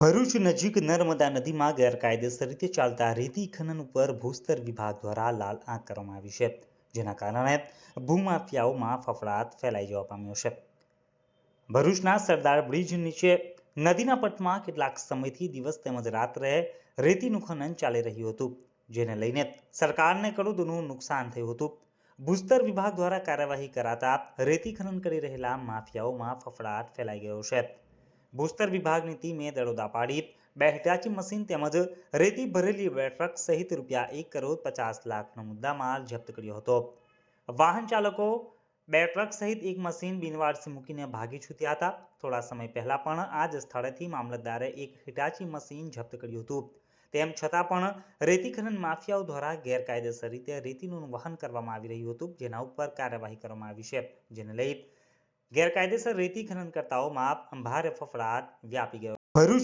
ભરૂચ નજીક નર્મદા નદીમાં ગેરકાયદેસર રીતે ચાલતા રેતી ખનન ઉપર ભૂસ્તર વિભાગ દ્વારા લાલ આંખ કરવામાં આવી છે, જેના કારણે ભૂમાફિયાઓમાં ફફડાટ ફેલાઈ જવા પામ્યો છે. ભરૂચના સરદાર બ્રિજ નીચે નદીના પટમાં કેટલાક સમયથી દિવસ તેમજ રાત્રે રેતીનું ખનન ચાલી રહ્યું હતું, જેને લઈને સરકારને કરોડોનું નુકસાન થયું હતું. ભૂસ્તર વિભાગ દ્વારા કાર્યવાહી કરાતા રેતી ખનન કરી રહેલા માફિયાઓમાં ફફડાટ ફેલાઈ ગયો છે. ભૂસ્તર વિભાગની ટીમે દડોદા પાડી. બે હિટાચી મશીન તેમજ રેતી ભરેલી ટ્રક સહિત રૂપિયા એક કરોડ પચાસ લાખનો મુદ્દામાલ જપ્ત કર્યો હતો. વાહન ચાલકો બે ટ્રક સહિત એક મશીન બિનવારસી મૂકીને ભાગી છૂટ્યા હતા. થોડા સમય પહેલા પણ આ જ સ્થળેથી મામલતદારે એક હિટાચી મશીન જપ્ત કર્યું હતું. તેમ છતાં પણ રેતી ખનન માફિયાઓ દ્વારા ગેરકાયદેસર રીતે રેતીનું વહન કરવામાં આવી રહ્યું હતું, જેના ઉપર કાર્યવાહી કરવામાં આવી છે, જેને લઈ ગેરકાયદેસર રેતી ખનનકર્તાઓમાં ભારે ફફડાટ વ્યાપી ગયો ભરૂચ